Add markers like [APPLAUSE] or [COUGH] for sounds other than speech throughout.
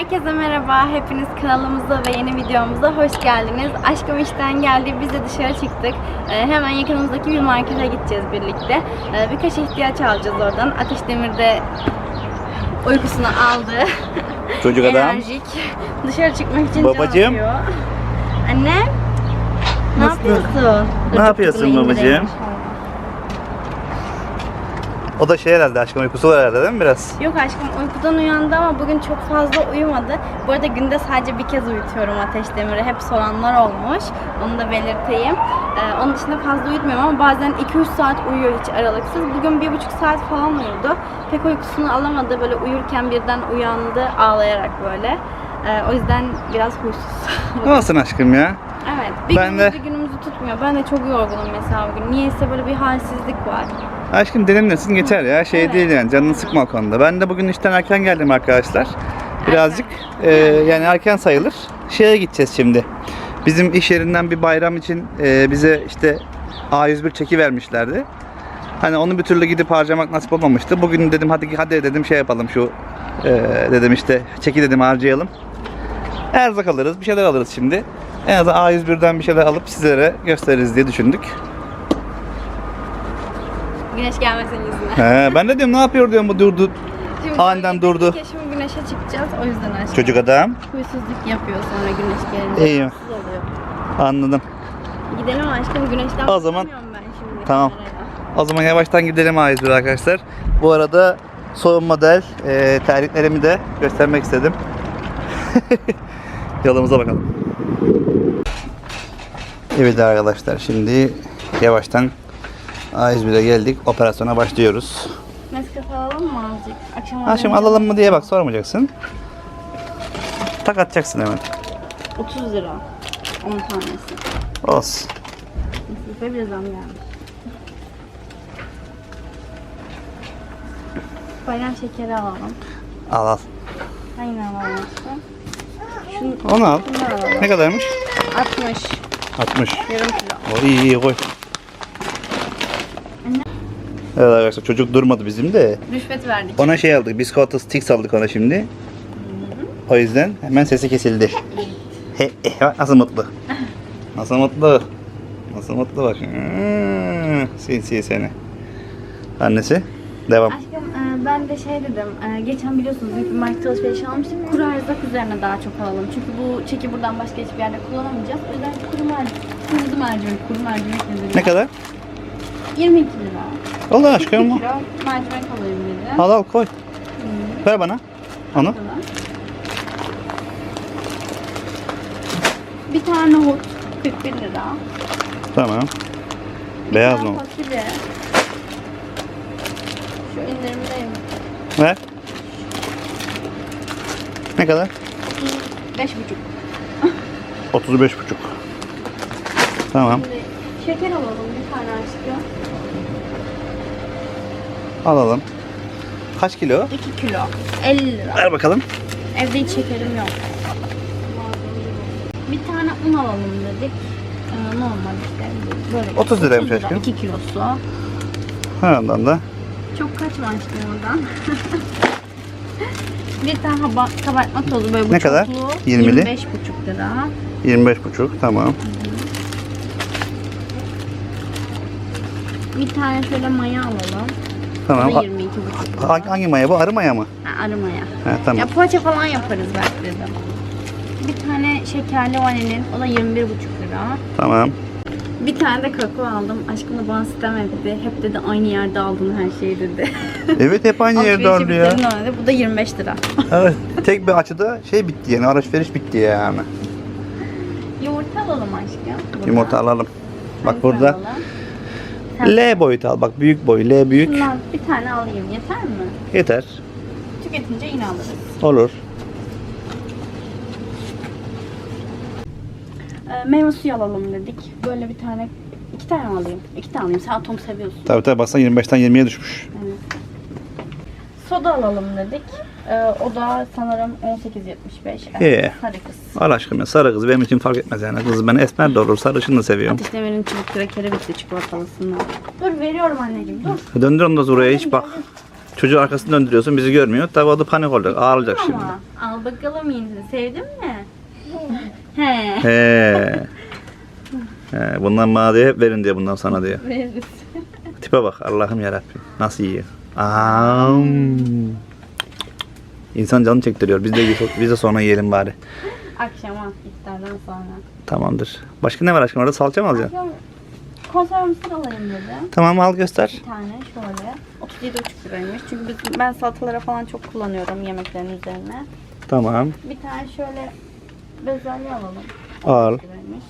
Herkese merhaba. Hepiniz kanalımıza ve yeni videomuza hoş geldiniz. Aşkım işten geldi. Biz de dışarı çıktık. Ee, hemen yakınımızdaki bir markete gideceğiz birlikte. Ee, birkaç ihtiyaç alacağız oradan. Ateş Demir de uykusunu aldı. Çocuk adam. Enerjik. Dışarı çıkmak için Babacığım. Anne. Ne Nasıl? yapıyorsun? Ne yapıyorsun babacığım? O da şey herhalde aşkım uykusu var herhalde değil mi biraz? Yok aşkım uykudan uyandı ama bugün çok fazla uyumadı. Bu arada günde sadece bir kez uyutuyorum Ateş Demir'i. Hep soranlar olmuş. Onu da belirteyim. Ee, onun dışında fazla uyutmuyorum ama bazen 2-3 saat uyuyor hiç aralıksız. Bugün 1,5 saat falan uyudu. Pek uykusunu alamadı. Böyle uyurken birden uyandı ağlayarak böyle. Ee, o yüzden biraz huysuz. [LAUGHS] Olsun aşkım ya. evet. Bir Ben günümüzü de- günümüzü tutmuyor. Ben de çok yorgunum mesela bugün. Niyeyse böyle bir halsizlik var. Aşkım dinlenirsin geçer ya. Şey Evet. değil yani canını sıkma o konuda. Ben de bugün işten erken geldim arkadaşlar. Birazcık e, yani erken sayılır. Şeye gideceğiz şimdi. Bizim iş yerinden bir bayram için e, bize işte A101 çeki vermişlerdi. Hani onu bir türlü gidip harcamak nasip olmamıştı. Bugün dedim hadi hadi dedim şey yapalım şu e, dedim işte çeki dedim harcayalım. Erzak alırız, bir şeyler alırız şimdi. En azından A101'den bir şeyler alıp sizlere gösteririz diye düşündük. Güneş gelmesin yüzüne. He, ben de diyorum ne yapıyor diyorum bu durdu. Şimdi Aniden durdu. Keşke güneşe çıkacağız. O yüzden aşkım. Çocuk adam. Huysuzluk yapıyor sonra güneş gelince. İyi. rahatsız oluyor. Anladım. Gidelim aşkım güneşten O zaman- ben şimdi Tamam. kameraya. O zaman yavaştan gidelim A101 arkadaşlar. Bu arada son model e, terliklerimi de göstermek istedim. [LAUGHS] Yolumuza bakalım. Evet arkadaşlar şimdi yavaştan A101'e geldik. Operasyona başlıyoruz. Nescafe alalım mı azıcık? Akşam Ha şimdi alalım mı diye bak sormayacaksın. Tak atacaksın hemen. 30 lira. 10 tanesi. Olsun. Nescafe bir zam gelmiş. Bayram şekeri alalım. Al al. Hangi alalım aşkım? Şunu, Onu al. alalım. Ne kadarmış? 60. 60. Yarım kilo. O iyi iyi koy. Evet arkadaşlar çocuk durmadı bizim de. Rüşvet verdik. Ona şey aldık, biskota sticks aldık ona şimdi. O yüzden hemen sesi kesildi. He, he, nasıl mutlu. Nasıl mutlu. Nasıl mutlu bak. Hmm, sinsi seni. Annesi. Devam. Aşkım e, ben de şey dedim, e, geçen biliyorsunuz büyük bir market alışveriş almıştık. Kuru erzak üzerine daha çok alalım. Çünkü bu çeki buradan başka hiçbir yerde kullanamayacağız. O yüzden kuru mercimek, kuru mercimek, kuru mercimek. Ne kadar? 22 lira. Allah 2 aşkına mı? mercimek alayım dedim. Al al koy. Ver bana. Onu. Bir tane hot 41 lira. Tamam. Bir Beyaz mı? fasulye. Şu indirimdeyim. Ver. Ne kadar? 5,5. 35,5. Tamam. Şimdi şeker alalım bir tane aşkım. Alalım. Kaç kilo? 2 kilo. 50 lira. Ver bakalım. Evde hiç şekerim yok. Bir tane un alalım dedik. Ee, normal işte. Böyle 30 liraymış 30 lira, aşkım. 2 kilosu. Ha ondan da. Çok kaçma aşkım oradan. [LAUGHS] bir tane kabartma tozu böyle Ne kadar? çoklu, 20'li? 25,5 lira. 25,5 tamam. Bir tane şöyle maya alalım. Tamam. Bu da Ha- 22,5 lira. Hangi, hangi maya bu? Arı maya mı? Ha, arı maya. Ha, tamam. Ya poğaça falan yaparız belki dedim. Bir tane şekerli vanilin. O da 21,5 lira. Tamam. Bir tane de kakao aldım. Aşkım da bana sitem etti. Hep dedi aynı yerde aldın her şeyi dedi. Evet hep aynı yerde Alışverişi oldu ya. bitirdin. Bu da 25 lira. Evet. Tek bir açıda şey bitti yani alışveriş bitti yani. Yumurta alalım aşkım. Burada. Yumurta alalım. Bak Hangisini burada alalım? Sen- L boyutu al. Bak büyük boy. L büyük. Şundan bir tane alayım. Yeter mi? Yeter. Tüketince yine alırız. Olur. Ee, meyve suyu alalım dedik. Böyle bir tane, iki tane mi alayım? İki tane alayım. Sen atom seviyorsun. Tabii tabii baksana 25'ten 20'ye düşmüş. Evet. Soda alalım dedik. Ee, o da sanırım 18.75. Evet. Sarı kız. Al aşkım ya sarı kız benim için fark etmez yani. Kız ben esmer de olur sarışın da seviyorum. Ateş Demir'in çubuk krakeri bitti çikolatalısından. Dur veriyorum anneciğim dur. Döndür onu da oraya hiç bak. Çocuğu arkasını döndürüyorsun bizi görmüyor. Tabii o da panik olacak. Ağlayacak şimdi. Ama al bakalım iyisini. Sevdin mi? [LAUGHS] He. He. He, bundan bana diyor, hep verin diyor bundan sana diyor. Veririz. Tipe bak Allah'ım yarabbim. Nasıl yiyor? Am. İnsan canı çektiriyor. Biz de biz de sonra yiyelim bari. Akşama iftardan sonra. Tamamdır. Başka ne var aşkım orada salça mı alacaksın? Akşam konserve mısır alayım dedim. Tamam al göster. Bir tane şöyle. 37,5 liraymış. Çünkü biz, ben salatalara falan çok kullanıyorum yemeklerin üzerine. Tamam. Bir tane şöyle bezelye alalım. Al. Liraymış.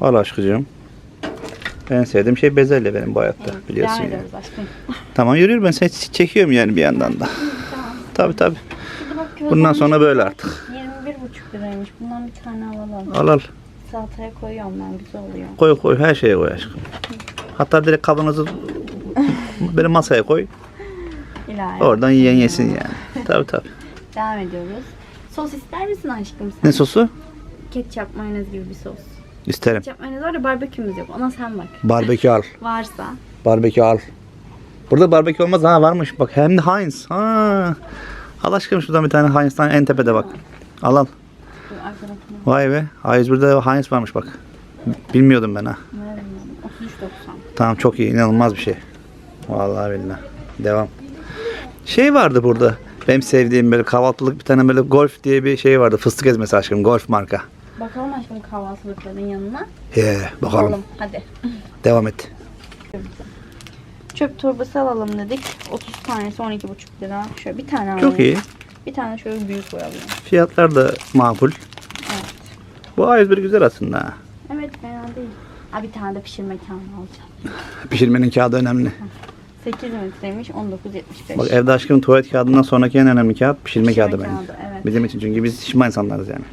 Al aşkıcığım. En sevdiğim şey bezelye benim bu hayatta Evet, biliyorsun devam ya. ediyoruz aşkım. Tamam yürüyorum ben seni çekiyorum yani bir yandan da. [LAUGHS] Tabi tabi. Bundan sonra böyle artık. 21,5 liraymış. Bundan bir tane alalım. Al al. Salataya koyuyorum ben güzel oluyor. Koy koy her şeye koy aşkım. Hatta direkt kavanozu [LAUGHS] benim masaya koy. İlahi. Oradan yiyen yesin yani. Tabi tabi. Devam ediyoruz. Sos ister misin aşkım sen? Ne sosu? Ketçap mayonez gibi bir sos. İsterim. Ketçap mayonez var da barbekümüz yok. Ona sen bak. Barbekü al. Varsa. Barbekü al. Burada barbekü olmaz ha varmış bak hem de Heinz. Ha. Al aşkım şuradan bir tane Heinz'tan en tepede bak. Al al. Vay be. Heinz burada Heinz varmış bak. Bilmiyordum ben ha. Nereden 33.90. Tamam çok iyi inanılmaz bir şey. Vallahi billahi. Devam. Şey vardı burada. Benim sevdiğim böyle kahvaltılık bir tane böyle golf diye bir şey vardı. Fıstık ezmesi aşkım. Golf marka. Bakalım aşkım kahvaltılıkların yanına. He, bakalım. Alalım hadi. Devam et. Çöp torbası alalım dedik. 30 tanesi 12,5 lira. Şöyle bir tane alalım. Çok iyi. Bir tane şöyle büyük koyalım. Fiyatlar da makul. Evet. Bu A101 güzel aslında. Evet fena değil. Ha bir tane de pişirme kağıdı alacağım. [LAUGHS] Pişirmenin kağıdı önemli. 8 metreymiş 19.75. Bak evde aşkım tuvalet kağıdından sonraki en önemli kağıt pişirme, Pişirme kağıdı bence. kağıdı, evet. Bizim için çünkü biz şişman insanlarız yani.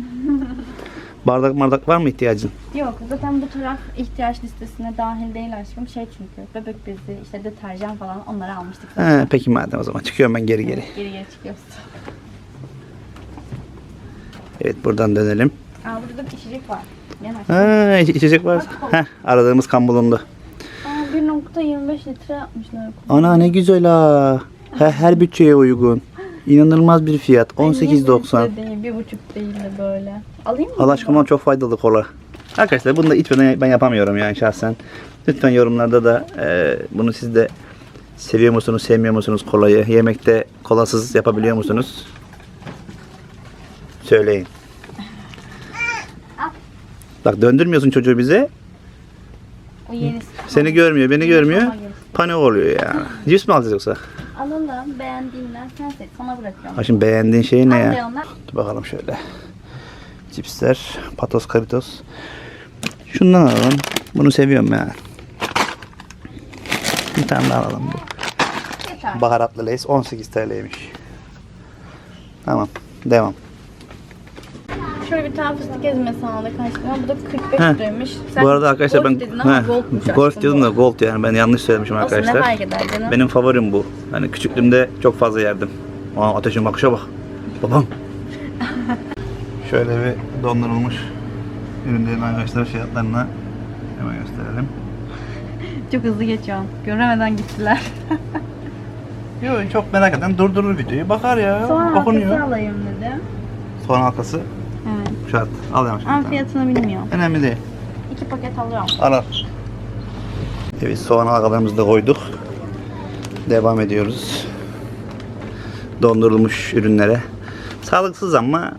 Bardak bardak var mı ihtiyacın? Yok zaten bu taraf ihtiyaç listesine dahil değil aşkım. Şey çünkü bebek bezi, işte deterjan falan onları almıştık zaten. He, peki madem o zaman çıkıyorum ben geri geri. Geri geri çıkıyoruz. Evet buradan dönelim. Aa burada bir içecek var. Gel aşkım. Ha, iç- içecek var. Heh, aradığımız kan bulundu. Aa 1.25 litre yapmışlar. Ana ne güzel ha. Her bütçeye uygun. İnanılmaz bir fiyat. Ay, niye 18.90. litre değil, bir buçuk değil de böyle. Alayım mı? Allah aşkına çok faydalı kola. Arkadaşlar bunu da içmeden ben yapamıyorum yani şahsen. Lütfen yorumlarda da e, bunu siz de seviyor musunuz, sevmiyor musunuz kolayı? Yemekte kolasız yapabiliyor musunuz? Söyleyin. Bak döndürmüyorsun çocuğu bize. O yenisi. Seni görmüyor, beni görmüyor. Panik oluyor yani. Cips mi alacağız yoksa? Alalım beğendiğinden sen seç. Sana bırakıyorum. Ha şimdi beğendiğin şey ne ya? onlar. Dur bakalım şöyle. Cipsler, patos, karitos. Şundan alalım. Bunu seviyorum yani. Bir tane daha alalım bu. Yeter. Baharatlı leys 18 TL'ymiş. Tamam. Devam. Şöyle bir tane fıstık ezmesi aldık aşkım. Bu da 45 Heh. liraymış. bu arada arkadaşlar golf ben dedin ama goldmuş golf aşkım bu. da gold yani ben yanlış söylemişim Olsun ne arkadaşlar. fark eder canım. Benim favorim bu. Hani küçüklüğümde çok fazla yerdim. Aa, ateşin bakışa bak. Babam. [LAUGHS] Şöyle bir dondurulmuş ürünlerin arkadaşlar fiyatlarını hemen gösterelim. Çok hızlı geçiyor. Göremeden gittiler. [LAUGHS] Yok çok merak eden durdurur videoyu. Bakar ya. Soğan halkası okunuyor. alayım dedim. Soğan halkası. Şart. Al yavaş. Ama fiyatını bilmiyorum. Önemli değil. İki paket alıyorum. Al al. Evet soğan halkalarımızı da koyduk. Devam ediyoruz. Dondurulmuş ürünlere. Sağlıksız ama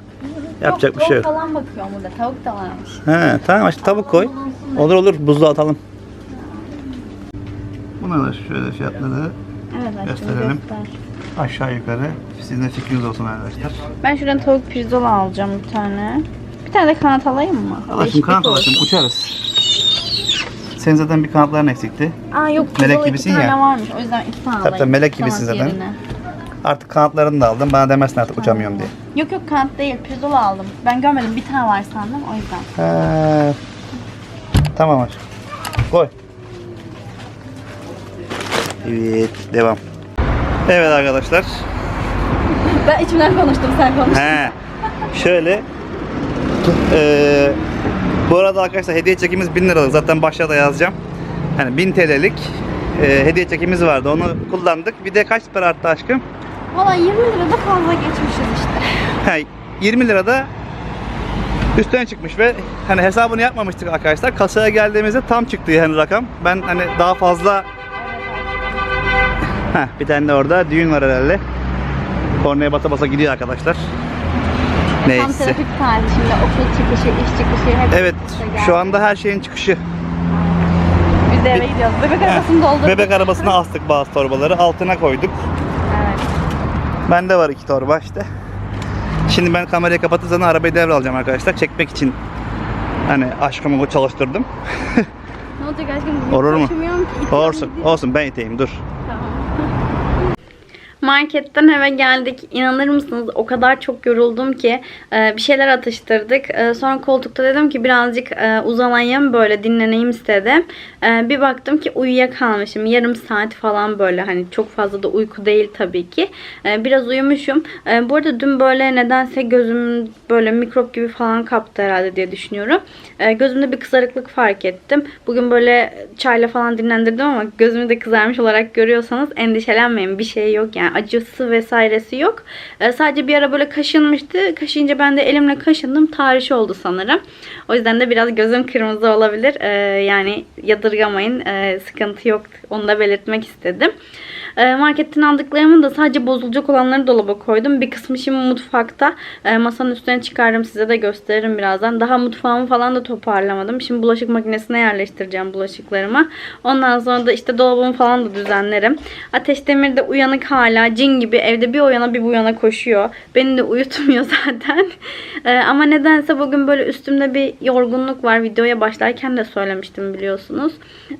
yapacak bir şey yok. Tavuk falan bakıyorum burada. Tavuk da varmış. He, tamam işte tavuk koy. Olur olur buzluğa atalım. Buna da şöyle fiyatları Evet Gösterelim. göster. aşağı yukarı sizin de fikriniz olsun arkadaşlar. Ben şuradan tavuk pirzola alacağım bir tane. Bir tane de kanat alayım mı? Alaşım Değişiklik kanat olsun. alaşım uçarız. Senin zaten bir kanatların eksikti. Aa yok Melek iki gibisin tane ya. varmış. O yüzden iki tane alayım. tabii, melek kanat gibisin zaten. yerine. Artık kanatlarını da aldım. Bana demezsin artık uçamıyorum diye. Yok yok kanat değil pirzola aldım. Ben görmedim bir tane var sandım o yüzden. Tamam aşkım. Koy. Evet, devam. Evet arkadaşlar. Ben içimden konuştum sen konuş. He. Şöyle. Eee bu arada arkadaşlar hediye çekimiz 1000 liralık. Zaten başta da yazacağım. Hani 1000 TL'lik e, hediye çekimiz vardı. Onu kullandık. Bir de kaç para arttı aşkım? Valla 20 lirada fazla geçmişiz işte. [LAUGHS] Ha, 20 lirada üstten çıkmış ve hani hesabını yapmamıştık arkadaşlar. Kasaya geldiğimizde tam çıktı yani rakam. Ben hani daha fazla [LAUGHS] Heh, bir tane de orada düğün var herhalde. Kornaya basa basa gidiyor arkadaşlar. Tam Neyse. trafik saati şimdi okul çıkışı, iş çıkışı hep Evet, şu anda her şeyin çıkışı. Biz de eve gidiyoruz. Bebek arabasını doldurduk. Bebek arabasına astık bazı torbaları, altına koyduk. Evet. Bende var iki torba işte. Şimdi ben kamerayı kapatıp arabayı devralacağım arkadaşlar. Çekmek için hani aşkımı bu çalıştırdım. [LAUGHS] Ne olacak aşkım? Olur mu? Olsun, olsun ben iteyim dur. Marketten eve geldik. İnanır mısınız? O kadar çok yoruldum ki e, bir şeyler atıştırdık. E, Sonra koltukta dedim ki birazcık e, uzanayım böyle dinleneyim istedim. Bir baktım ki uyuyakalmışım. Yarım saat falan böyle hani çok fazla da uyku değil tabii ki. Biraz uyumuşum. E, Bu arada dün böyle nedense gözüm böyle mikrop gibi falan kaptı herhalde diye düşünüyorum. Gözümde bir kızarıklık fark ettim. Bugün böyle çayla falan dinlendirdim ama gözümü de kızarmış olarak görüyorsanız endişelenmeyin. Bir şey yok yani acısı vesairesi yok. E, sadece bir ara böyle kaşınmıştı. Kaşıyınca ben de elimle kaşındım. Tahriş oldu sanırım. O yüzden de biraz gözüm kırmızı olabilir. E, yani yadırgamayın. E, sıkıntı yok. Onu da belirtmek istedim. E, marketten aldıklarımı da sadece bozulacak olanları dolaba koydum. Bir kısmı şimdi mutfakta. E, masanın üstüne çıkardım. Size de gösteririm birazdan. Daha mutfağımı falan da toparlamadım. Şimdi bulaşık makinesine yerleştireceğim bulaşıklarımı. Ondan sonra da işte dolabımı falan da düzenlerim. Ateş Demir de uyanık hala. Cin gibi evde bir o yana bir bu yana koşuyor. Beni de uyutmuyor [LAUGHS] zaten. E, ama nedense bugün böyle üstümde bir yorgunluk var. Videoya başlarken de söylemiştim biliyorsunuz.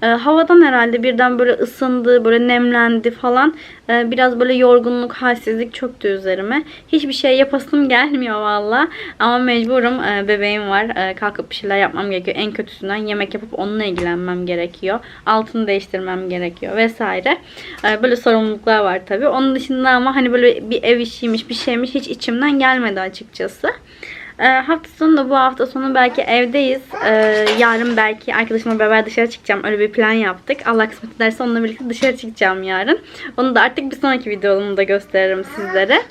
E, havadan herhalde birden böyle ısındı, böyle nemlendi falan. E, biraz böyle yorgunluk, halsizlik çöktü üzerime. Hiçbir şey yapasım gelmiyor valla. Ama mecburum. E, bebeğim var. E, kalkıp bir şeyler yapmam gerekiyor. En kötüsünden yemek yapıp onunla ilgilenmem gerekiyor. Altını değiştirmem gerekiyor vesaire. E, böyle sorumluluklar var tabii. Onun dışında ama hani böyle bir ev işiymiş, bir şeymiş hiç içimden gelmedi açıkçası. E, hafta sonu da bu hafta sonu belki evdeyiz. E, yarın belki arkadaşımla beraber dışarı çıkacağım. Öyle bir plan yaptık. Allah kısmet ederse onunla birlikte dışarı çıkacağım yarın. Onu da artık bir sonraki videomda gösteririm sizlere.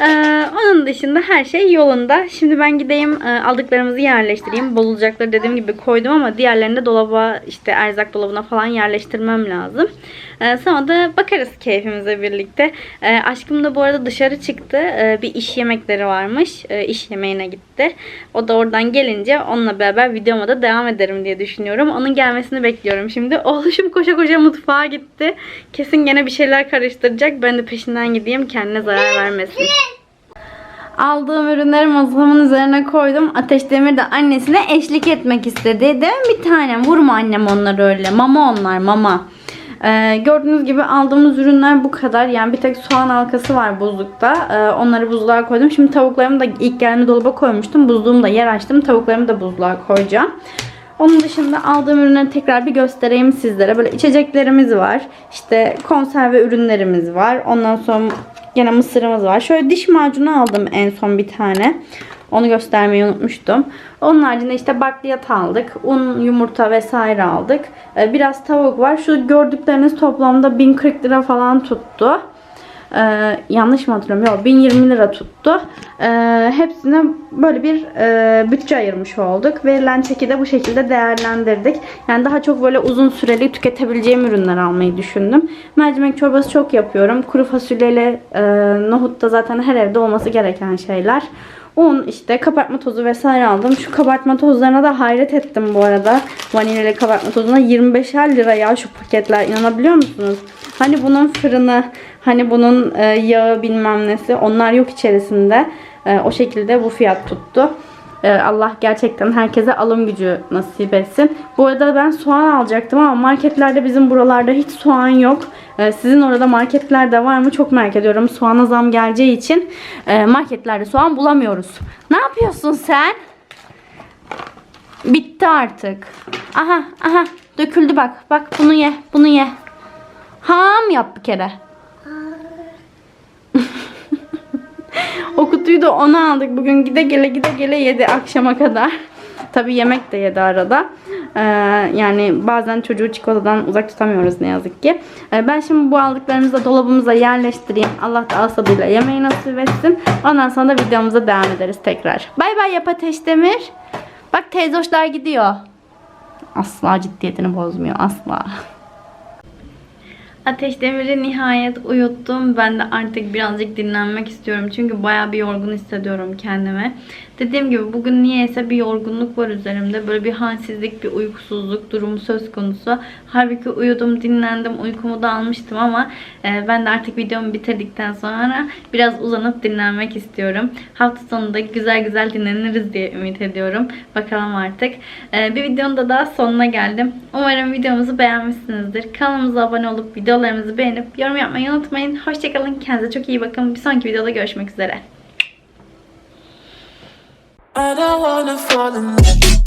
Ee, onun dışında her şey yolunda. Şimdi ben gideyim e, aldıklarımızı yerleştireyim. Bozulacakları dediğim gibi koydum ama diğerlerini de dolaba işte erzak dolabına falan yerleştirmem lazım. Ee, sonra da bakarız keyfimize birlikte. Ee, aşkım da bu arada dışarı çıktı. Ee, bir iş yemekleri varmış. Ee, iş yemeğine gitti. O da oradan gelince onunla beraber videoma da devam ederim diye düşünüyorum. Onun gelmesini bekliyorum şimdi. [LAUGHS] Oğluşum koşa koşa mutfağa gitti. Kesin gene bir şeyler karıştıracak. Ben de peşinden gideyim kendine zarar vermesin. Aldığım ürünleri masamın üzerine koydum. Ateş Demir de annesine eşlik etmek istedi. Mi bir tanem? Vurma annem onları öyle. Mama onlar mama. Ee, gördüğünüz gibi aldığımız ürünler bu kadar. Yani bir tek soğan halkası var buzlukta. Ee, onları buzluğa koydum. Şimdi tavuklarımı da ilk geldiğimde dolaba koymuştum. Buzluğumu yer açtım. Tavuklarımı da buzluğa koyacağım. Onun dışında aldığım ürünleri tekrar bir göstereyim sizlere. Böyle içeceklerimiz var. İşte konserve ürünlerimiz var. Ondan sonra Gene mısırımız var. Şöyle diş macunu aldım en son bir tane. Onu göstermeyi unutmuştum. Onun haricinde işte bakliyat aldık. Un, yumurta vesaire aldık. Ee, Biraz tavuk var. Şu gördükleriniz toplamda 1040 lira falan tuttu. Ee, yanlış mı hatırlıyorum? Yok 1020 lira tuttu. Ee, hepsine böyle bir e, bütçe ayırmış olduk. Verilen çeki de bu şekilde değerlendirdik. Yani daha çok böyle uzun süreli tüketebileceğim ürünler almayı düşündüm. Mercimek çorbası çok yapıyorum. Kuru fasulyeyle e, nohut da zaten her evde olması gereken şeyler. Un işte kabartma tozu vesaire aldım. Şu kabartma tozlarına da hayret ettim bu arada. Vanilyalı kabartma tozuna 25'er lira ya şu paketler. İnanabiliyor musunuz? Hani bunun fırını, hani bunun e, yağı bilmem nesi onlar yok içerisinde. E, o şekilde bu fiyat tuttu. E, Allah gerçekten herkese alım gücü nasip etsin. Bu arada ben soğan alacaktım ama marketlerde bizim buralarda hiç soğan yok. Sizin orada marketlerde var mı çok merak ediyorum. Soğana zam geleceği için marketlerde soğan bulamıyoruz. Ne yapıyorsun sen? Bitti artık. Aha aha döküldü bak. Bak bunu ye bunu ye. Ham yap bir kere. [LAUGHS] o kutuyu da ona aldık bugün gide gele gide gele yedi akşama kadar. [LAUGHS] Tabii yemek de yedi arada. Ee, yani bazen çocuğu çikolatadan uzak tutamıyoruz ne yazık ki. Ee, ben şimdi bu aldıklarımızı da dolabımıza yerleştireyim. Allah da asadıyla yemeği nasip etsin. Ondan sonra da videomuza devam ederiz tekrar. Bay bay yap Ateş Demir. Bak teyzoşlar gidiyor. Asla ciddiyetini bozmuyor asla. Ateş Demir'i nihayet uyuttum. Ben de artık birazcık dinlenmek istiyorum. Çünkü baya bir yorgun hissediyorum kendimi. Dediğim gibi bugün niyeyse bir yorgunluk var üzerimde. Böyle bir halsizlik, bir uykusuzluk durumu söz konusu. Halbuki uyudum, dinlendim, uykumu da almıştım ama e, ben de artık videomu bitirdikten sonra biraz uzanıp dinlenmek istiyorum. Hafta sonunda güzel güzel dinleniriz diye ümit ediyorum. Bakalım artık. E, bir videonun da daha sonuna geldim. Umarım videomuzu beğenmişsinizdir. Kanalımıza abone olup videolarımızı beğenip yorum yapmayı unutmayın. Hoşçakalın. Kendinize çok iyi bakın. Bir sonraki videoda görüşmek üzere. I don't wanna fall in love.